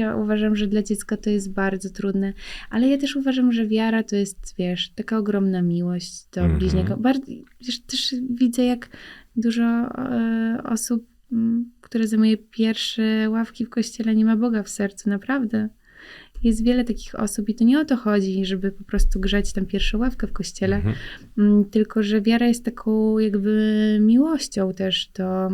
Ja uważam, że dla dziecka to jest bardzo trudne, ale ja też uważam, że wiara to jest, wiesz, taka ogromna miłość do Mhm. bliźniego. Bardzo, wiesz, też widzę, jak dużo e, osób, m, które zajmuje pierwsze ławki w kościele, nie ma Boga w sercu, naprawdę. Jest wiele takich osób i to nie o to chodzi, żeby po prostu grzać tam pierwszą ławkę w kościele. Mm, Tylko, że wiara jest taką jakby miłością też do,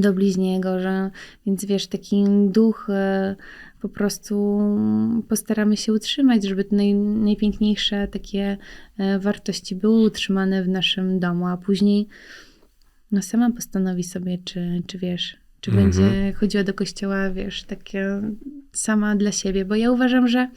do bliźniego, że więc wiesz, taki duch e, po prostu postaramy się utrzymać, żeby te naj, najpiękniejsze takie e, wartości były utrzymane w naszym domu, a później no sama postanowi sobie, czy, czy wiesz, czy Mhm. będzie chodziła do kościoła, wiesz, takie sama dla siebie, bo ja uważam, że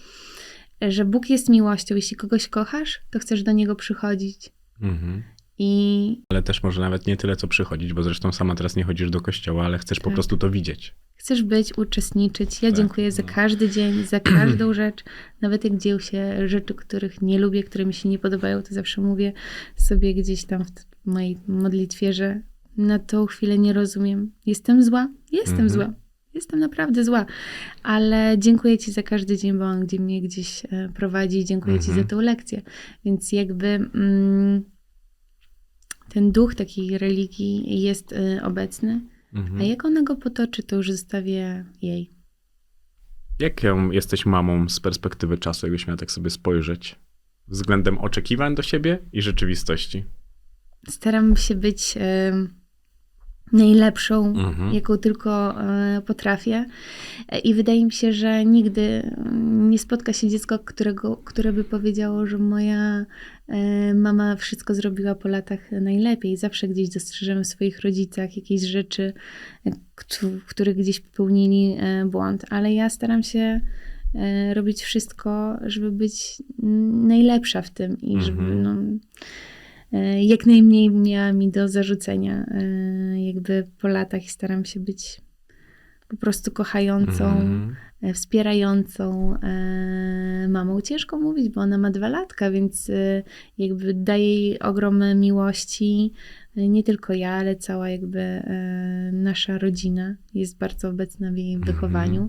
że Bóg jest miłością. Jeśli kogoś kochasz, to chcesz do niego przychodzić. Mhm. I Ale też może nawet nie tyle, co przychodzić, bo zresztą sama teraz nie chodzisz do kościoła, ale chcesz po Tak. prostu to widzieć. chcesz być, uczestniczyć. Ja Tak, dziękuję za no. każdy dzień, za każdą rzecz. Nawet jak dzieją się rzeczy, których nie lubię, które mi się nie podobają, to zawsze mówię sobie gdzieś tam w mojej modlitwie, że na tą chwilę nie rozumiem. Jestem zła? Jestem Mhm. zła. Jestem naprawdę zła, ale dziękuję Ci za każdy dzień, bo on gdzie mnie gdzieś e, prowadzi. Dziękuję Ci Mhm. za tą lekcję. Więc jakby mm, ten duch takiej religii jest e, obecny, Mhm. a jak ona go potoczy, to już zostawię jej. Jaką jesteś mamą z perspektywy czasu, jakbyś miała tak sobie spojrzeć? Względem oczekiwań do siebie i rzeczywistości. Staram się być em, najlepszą, Mhm. jaką tylko e, potrafię. I wydaje mi się, że nigdy mm, nie spotka się dziecko, którego, które by powiedziało, że moja e, mama wszystko zrobiła po latach najlepiej. Zawsze gdzieś dostrzeżemy w swoich rodzicach jakieś rzeczy, e, których gdzieś popełnili błąd. Ale ja staram się robić wszystko, żeby być najlepsza w tym i żeby Mhm. no, jak najmniej miała mi do zarzucenia e, jakby po latach staram się być po prostu kochającą, Mhm. e, wspierającą e, mamą. Ciężko mówić, bo ona ma dwa latka, więc e, jakby daje jej ogrom miłości. E, Nie tylko ja, ale cała jakby e, nasza rodzina jest bardzo obecna w jej Mhm. wychowaniu.